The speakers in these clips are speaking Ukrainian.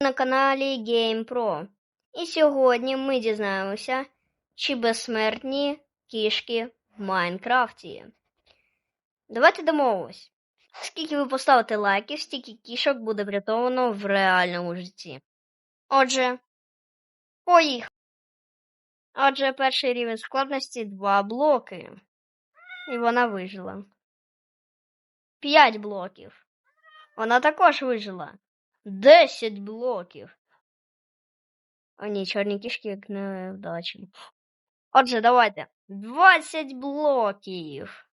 на каналі GamePro. І сьогодні ми дізнаємося, чи безсмертні кішки в Майнкрафті. Давайте домовимось. Скільки ви поставите лайків, стільки кішок буде врятовано в реальному житті. Отже, поїхали. Отже, перший рівень складності два блоки. І вона вижила. П'ять блоків. Вона також вижила. Десять блоків. О, ні, чорні кішки як невдачі. Отже, давайте. Двадцять блоків.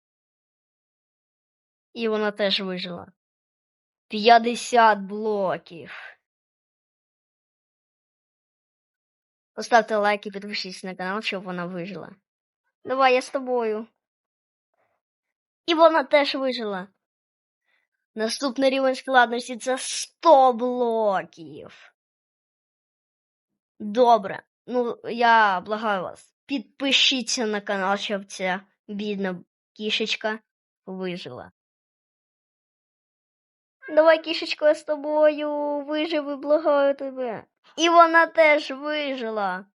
І вона теж вижила. П'ятдесят блоків. Поставте лайк і підпишіться на канал, щоб вона вижила. Давай, я з тобою. І вона теж вижила. Наступний рівень складності це 100 блоків. Добре. Ну, я благаю вас. Підпишіться на канал, щоб ця бідна кішечка вижила. Давай, кішечко, я з тобою виживи, благаю тебе. І вона теж вижила.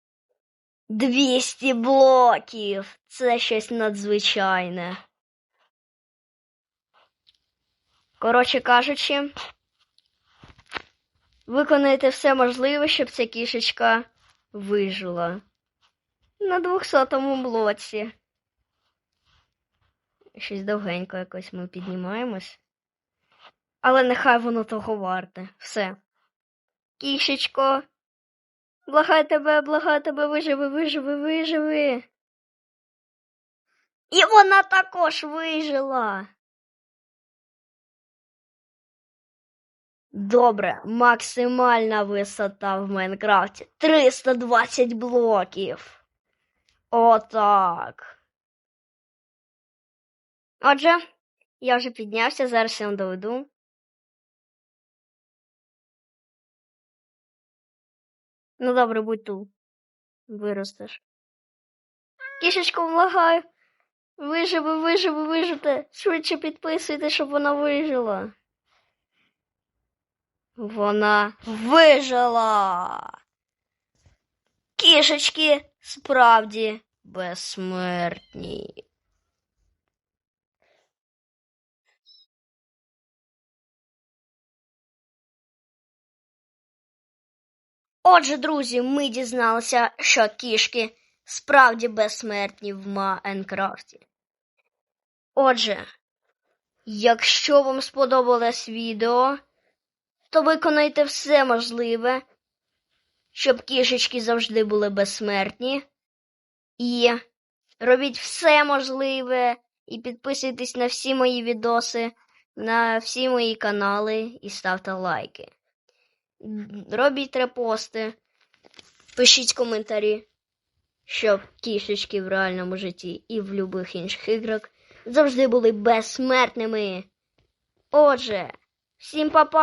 200 блоків. Це щось надзвичайне. Коротше кажучи, виконайте все можливе, щоб ця кішечка вижила. На 200-му блоці. Щось довгенько якось ми піднімаємось. Але нехай воно того варте. Все. Кішечко. Благаю тебе, благаю тебе, виживи, виживи, виживи. І вона також вижила. Добре, максимальна висота в Майнкрафті 320 блоків. Отак. Отже, я вже піднявся, зараз я вам доведу. Ну добре, будь тут. Виростеш. Кішечку влагаю. Виживи, виживи, виживте. Швидше підписуйте, щоб вона вижила. Вона вижила. Кішечки справді безсмертні. Отже, друзі, ми дізналися, що кішки справді безсмертні в Майнкрафті. Отже, якщо вам сподобалось відео, то виконайте все можливе, щоб кішечки завжди були безсмертні. І робіть все можливе і підписуйтесь на всі мої відоси, на всі мої канали і ставте лайки. Робіть репости, пишіть коментарі, щоб кішечки в реальному житті і в будь-яких інших іграх завжди були безсмертними. Отже, 新抱抱